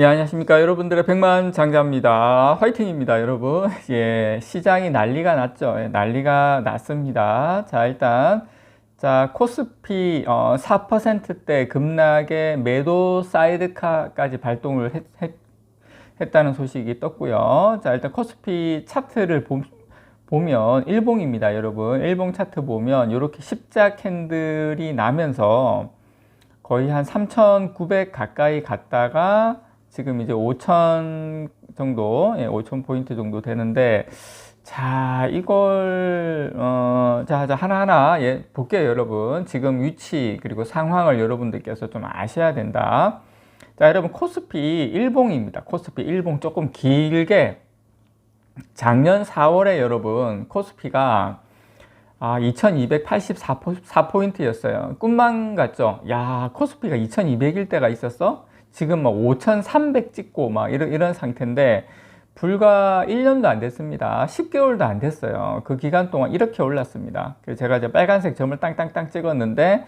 예, 안녕하십니까. 여러분들의 백만 장자입니다. 화이팅입니다, 여러분. 예, 시장이 난리가 났죠. 예, 난리가 났습니다. 자, 일단, 자, 코스피, 어, 4%대 급락의 매도 사이드카까지 발동을 했, 했, 했다는 소식이 떴고요. 자, 일단 코스피 차트를 보, 보면, 일봉입니다, 여러분. 일봉 차트 보면, 이렇게 십자 캔들이 나면서 거의 한 3,900 가까이 갔다가 지금 이제 5천 정도, 예, 5천 포인트 정도 되는데, 자, 이걸, 어, 자, 자, 하나하나, 예, 볼게요, 여러분. 지금 위치, 그리고 상황을 여러분들께서 좀 아셔야 된다. 자, 여러분, 코스피 일봉입니다. 코스피 일봉 조금 길게, 작년 4월에 여러분, 코스피가 아, 2284포인트였어요. 꿈만 같죠? 야, 코스피가 2200일 때가 있었어? 지금 막 5300 찍고 막 이런, 이런 상태인데, 불과 1년도 안 됐습니다. 10개월도 안 됐어요. 그 기간 동안 이렇게 올랐습니다. 그래서 제가 이제 빨간색 점을 땅땅땅 찍었는데,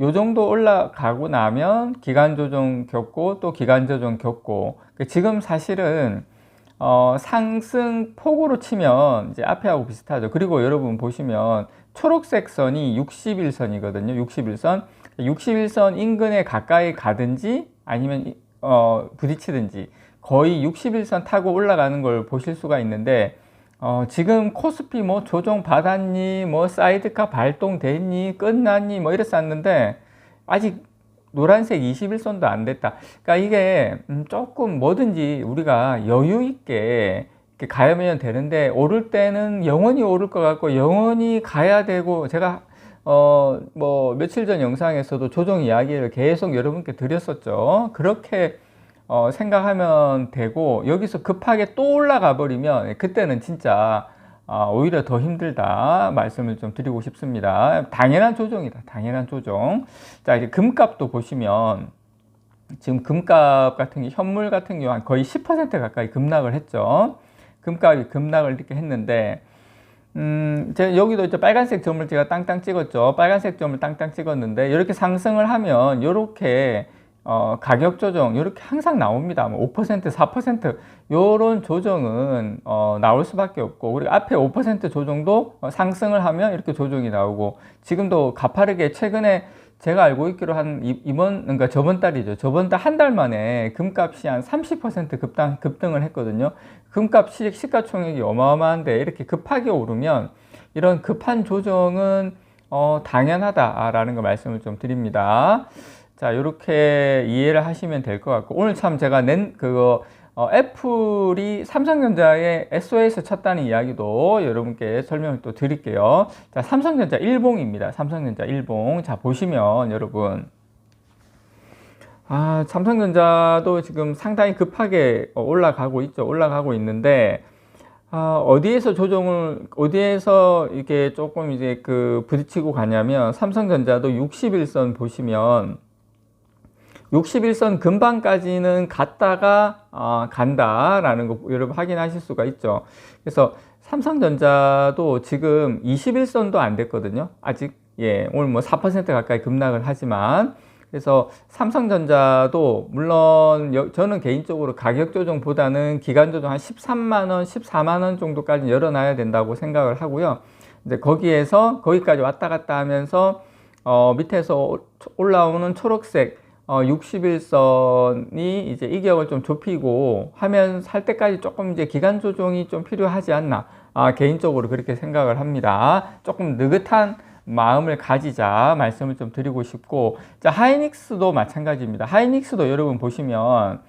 요 정도 올라가고 나면 기간 조정 겪고 또 기간 조정 겪고, 지금 사실은 어, 상승 폭으로 치면 이제 앞에하고 비슷하죠. 그리고 여러분 보시면 초록색 선이 61선이거든요. 61선. 61선 인근에 가까이 가든지 아니면 어, 부딪히든지 거의 61선 타고 올라가는 걸 보실 수가 있는데 어, 지금 코스피 뭐 조정 받았니, 뭐 사이드카 발동됐니, 끝났니, 뭐 이랬었는데 아직 노란색 21선도 안 됐다. 그러니까 이게 음, 조금 뭐든지 우리가 여유 있게 가면 되는데 오를 때는 영원히 오를 것 같고 영원히 가야 되고 제가 어 뭐 며칠 전 영상에서도 조정 이야기를 계속 여러분께 드렸었죠. 그렇게 어 생각하면 되고 여기서 급하게 또 올라가 버리면 그때는 진짜 아, 오히려 더 힘들다 말씀을 좀 드리고 싶습니다. 당연한 조정이다. 당연한 조정. 자, 이제 금값도 보시면 지금 금값 같은 게 현물 같은 경우 거의 10% 가까이 급락을 했죠. 금값이 급락을 이렇게 했는데 음, 제가 여기도 이제 빨간색 점을 제가 땅땅 찍었죠. 빨간색 점을 땅땅 찍었는데 이렇게 상승을 하면 이렇게 어, 가격 조정 이렇게 항상 나옵니다. 뭐 5%, 4% 요런 조정은 어, 나올 수밖에 없고 우리 앞에 5% 조정도 어, 상승을 하면 이렇게 조정이 나오고 지금도 가파르게 최근에 제가 알고 있기로 한 이번 그러니까 저번 달이죠. 저번 달 한 달 만에 금값이 한 30% 급당 급등을 했거든요. 금값 시, 시가총액이 어마어마한데 이렇게 급하게 오르면 이런 급한 조정은 어, 당연하다라는 거 말씀을 좀 드립니다. 자, 이렇게 이해를 하시면 될 것 같고, 오늘 참 제가 낸 그거, 어, 애플이 삼성전자에 SOS 쳤다는 이야기도 여러분께 설명을 또 드릴게요. 자, 삼성전자 일봉입니다. 삼성전자 일봉. 자, 보시면 여러분. 아, 삼성전자도 지금 상당히 급하게 올라가고 있죠. 올라가고 있는데, 아, 어디에서 조정을, 어디에서 이게 조금 이제 그 부딪히고 가냐면, 삼성전자도 61선 보시면, 61선 근방까지는 갔다가 어, 간다라는 거 여러분 확인하실 수가 있죠. 그래서 삼성전자도 지금 21선도 안 됐거든요. 아직 예, 오늘 뭐 4% 가까이 급락을 하지만 그래서 삼성전자도 물론 여, 저는 개인적으로 가격 조정보다는 기간 조정 한 13만 원, 14만 원 정도까지 열어놔야 된다고 생각을 하고요. 이제 거기에서 거기까지 왔다 갔다 하면서 어, 밑에서 올라오는 초록색 어, 61선이 이제 이격을 좀 좁히고 하면 살 때까지 조금 이제 기간 조정이 좀 필요하지 않나. 아, 개인적으로 그렇게 생각을 합니다. 조금 느긋한 마음을 가지자 말씀을 좀 드리고 싶고, 자, 하이닉스도 마찬가지입니다. 하이닉스도 여러분 보시면,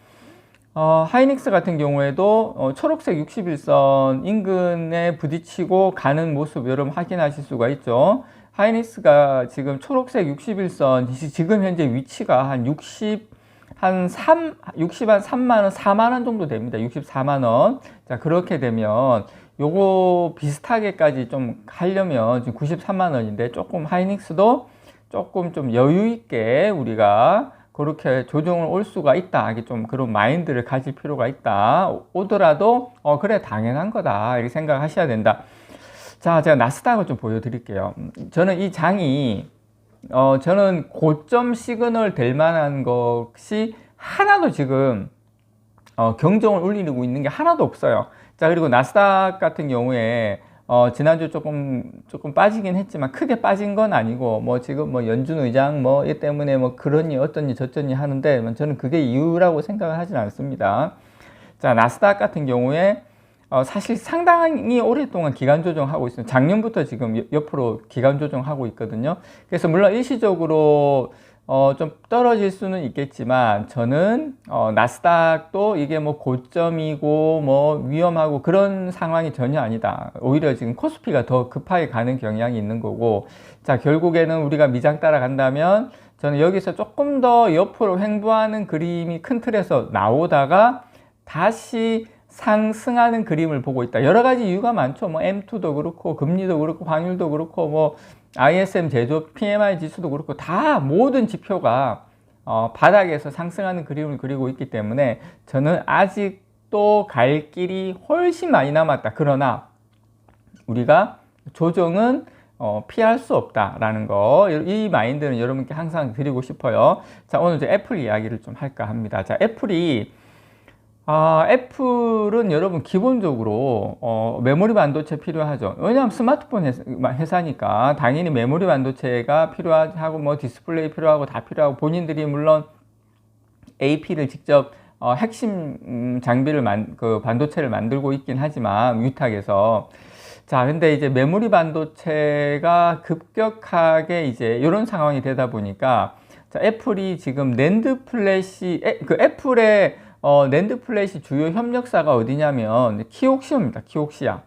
어, 하이닉스 같은 경우에도 어, 초록색 61선 인근에 부딪히고 가는 모습 여러분 확인하실 수가 있죠. 하이닉스가 지금 초록색 61선 지금 현재 위치가 한 60, 한 3, 60, 한 3만원, 4만원 정도 됩니다. 64만원. 자, 그렇게 되면 요거 비슷하게까지 좀 하려면 지금 93만원인데 조금 하이닉스도 조금 좀 여유 있게 우리가 그렇게 조정을 올 수가 있다. 이게 좀 그런 마인드를 가질 필요가 있다. 오더라도, 어, 그래, 당연한 거다. 이렇게 생각하셔야 된다. 자, 제가 나스닥을 좀 보여드릴게요. 저는 이 장이, 어, 저는 고점 시그널 될 만한 것이 하나도 지금 어, 경종을 울리고 있는 게 하나도 없어요. 자, 그리고 나스닥 같은 경우에 어, 지난주 조금, 조금 빠지긴 했지만 크게 빠진 건 아니고, 뭐 지금 뭐 연준 의장 뭐 이 때문에 뭐 그러니 어쩌니 저쩌니 하는데, 뭐 저는 그게 이유라고 생각을 하진 않습니다. 자, 나스닥 같은 경우에 어, 사실 상당히 오랫동안 기간 조정하고 있습니다. 작년부터 지금 옆으로 기간 조정하고 있거든요. 그래서 물론 일시적으로 어, 좀 떨어질 수는 있겠지만 저는 어, 나스닥도 이게 뭐 고점이고 뭐 위험하고 그런 상황이 전혀 아니다. 오히려 지금 코스피가 더 급하게 가는 경향이 있는 거고 자 결국에는 우리가 미장 따라간다면 저는 여기서 조금 더 옆으로 횡보하는 그림이 큰 틀에서 나오다가 다시 상승하는 그림을 보고 있다. 여러 가지 이유가 많죠. 뭐 M2도 그렇고 금리도 그렇고 환율도 그렇고 뭐 ISM 제조 PMI 지수도 그렇고 다 모든 지표가 어, 바닥에서 상승하는 그림을 그리고 있기 때문에 저는 아직도 갈 길이 훨씬 많이 남았다. 그러나 우리가 조정은 어, 피할 수 없다라는 거, 이 마인드는 여러분께 항상 드리고 싶어요. 자, 오늘 이제 애플 이야기를 좀 할까 합니다. 자, 애플이 아, 애플은 여러분 기본적으로 어, 메모리 반도체 필요하죠. 왜냐하면 스마트폰 회사, 니까 당연히 메모리 반도체가 필요하고 뭐 디스플레이 필요하고 다 필요하고 본인들이 물론 AP를 직접 어, 핵심 음, 장비를 만, 그 반도체를 만들고 있긴 하지만 위탁에서 자 근데 이제 메모리 반도체가 급격하게 이제 이런 상황이 되다 보니까 자, 애플이 지금 랜드 플래시 애, 그 애플의 어, 낸드 플래시 주요 협력사가 어디냐면 키옥시아입니다. 키옥시아.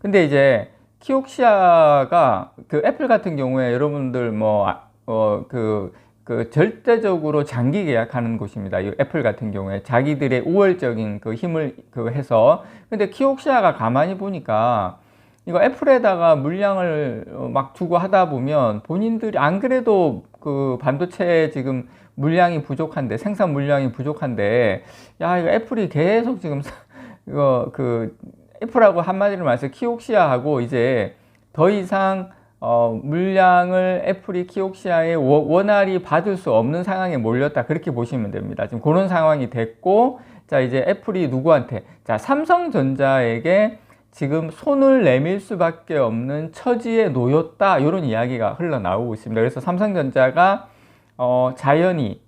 근데 이제 키옥시아가 그 애플 같은 경우에 여러분들 뭐, 아, 어, 그, 그 절대적으로 장기 계약하는 곳입니다. 이 애플 같은 경우에 자기들의 우월적인 그 힘을 그 해서. 근데 키옥시아가 가만히 보니까 이거 애플에다가 물량을 어, 막 두고 하다 보면 본인들이 안 그래도 그 반도체 지금 물량이 부족한데 생산 물량이 부족한데 야 이거 애플이 계속 지금 이거 그 애플하고 한마디로 말해서 키옥시아하고 이제 더 이상 어, 물량을 애플이 키옥시아에 원활히 받을 수 없는 상황에 몰렸다 그렇게 보시면 됩니다. 지금 그런 상황이 됐고 자 이제 애플이 누구한테 자 삼성전자에게 지금 손을 내밀 수밖에 없는 처지에 놓였다 이런 이야기가 흘러나오고 있습니다. 그래서 삼성전자가 어, 자연히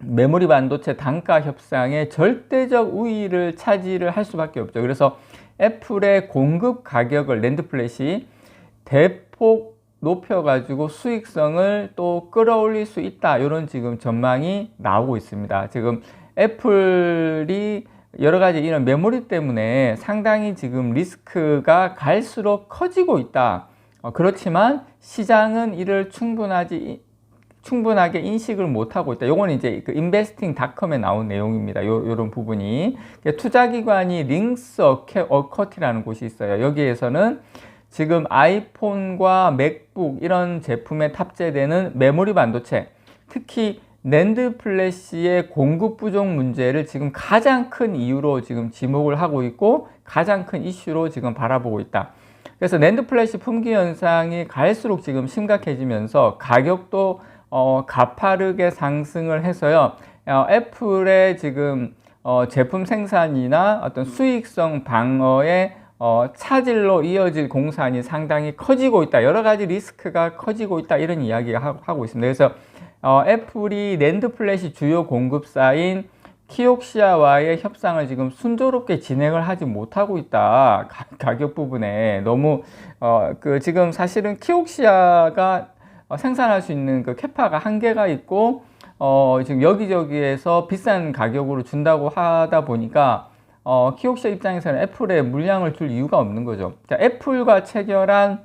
메모리 반도체 단가 협상에 절대적 우위를 차지를 할 수밖에 없죠. 그래서 애플의 공급 가격을 랜드 플랫이 대폭 높여가지고 수익성을 또 끌어올릴 수 있다. 이런 지금 전망이 나오고 있습니다. 지금 애플이 여러 가지 이런 메모리 때문에 상당히 지금 리스크가 갈수록 커지고 있다. 어, 그렇지만 시장은 이를 충분하지 충분하게 인식을 못하고 있다. 요거는 이제 그 인베스팅닷컴에 나온 내용입니다. 요, 요런 부분이. 투자기관이 링스 어커티라는 곳이 있어요. 여기에서는 지금 아이폰과 맥북 이런 제품에 탑재되는 메모리 반도체, 특히 낸드 플래시의 공급 부족 문제를 지금 가장 큰 이유로 지금 지목을 하고 있고 가장 큰 이슈로 지금 바라보고 있다. 그래서 낸드 플래시 품귀 현상이 갈수록 지금 심각해지면서 가격도 어, 가파르게 상승을 해서요. 어, 애플의 지금 어, 제품 생산이나 어떤 수익성 방어에 어, 차질로 이어질 공산이 상당히 커지고 있다. 여러 가지 리스크가 커지고 있다. 이런 이야기가 하고 있습니다. 그래서 어, 애플이 랜드 플래시 주요 공급사인 키옥시아와의 협상을 지금 순조롭게 진행을 하지 못하고 있다. 가, 격 부분에 너무 어, 그 지금 사실은 키옥시아가 어, 생산할 수 있는 그 캐파가 한계가 있고 어, 지금 여기저기에서 비싼 가격으로 준다고 하다 보니까 어, 키옥시아 입장에서는 애플에 물량을 줄 이유가 없는 거죠. 자, 애플과 체결한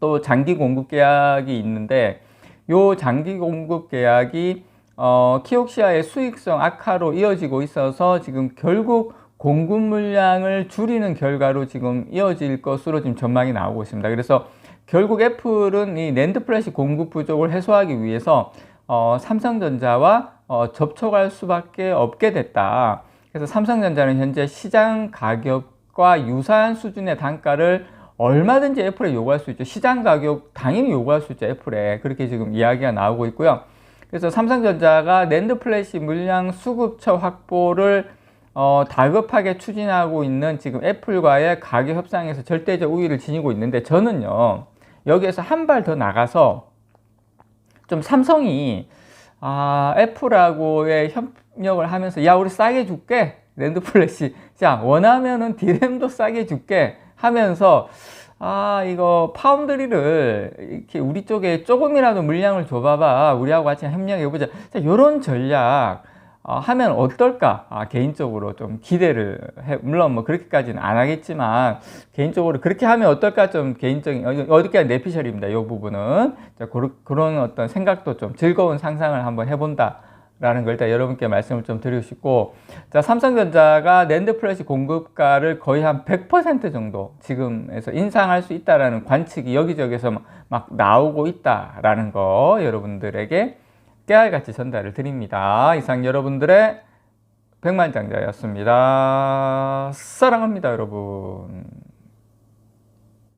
또 장기 공급 계약이 있는데 요 장기 공급 계약이 어, 키옥시아의 수익성 악화로 이어지고 있어서 지금 결국 공급 물량을 줄이는 결과로 지금 이어질 것으로 지금 전망이 나오고 있습니다. 그래서 결국 애플은 이 낸드 플래시 공급 부족을 해소하기 위해서 어, 삼성전자와 어, 접촉할 수밖에 없게 됐다. 그래서 삼성전자는 현재 시장 가격과 유사한 수준의 단가를 얼마든지 애플에 요구할 수 있죠. 시장 가격 당연히 요구할 수 있죠. 애플에 그렇게 지금 이야기가 나오고 있고요. 그래서 삼성전자가 낸드 플래시 물량 수급처 확보를 어, 다급하게 추진하고 있는 지금 애플과의 가격 협상에서 절대적 우위를 지니고 있는데 저는요 여기에서 한 발 더 나가서 좀 삼성이 아, 애플하고의 협력을 하면서 야 우리 싸게 줄게. 랜드 플래시. 자 원하면은 디램도 싸게 줄게. 하면서 아 이거 파운드리를 이렇게 우리 쪽에 조금이라도 물량을 줘봐봐. 우리하고 같이 협력해보자. 자 이런 전략 어, 하면 어떨까? 아, 개인적으로 좀 기대를 해 물론 뭐 그렇게까지는 안 하겠지만 개인적으로 그렇게 하면 어떨까 좀 개인적인 어, 어디까지 내피셜입니다 이 부분은. 자, 그런, 그런 어떤 생각도 좀 즐거운 상상을 한번 해본다 라는 걸 일단 여러분께 말씀을 좀 드리고 싶고. 자 삼성전자가 랜드 플래시 공급가를 거의 한 100% 정도 지금에서 인상할 수 있다라는 관측이 여기저기서 막, 막 나오고 있다라는 거 여러분들에게 깨알같이 전달을 드립니다. 이상 여러분들의 백만장자였습니다. 사랑합니다, 여러분.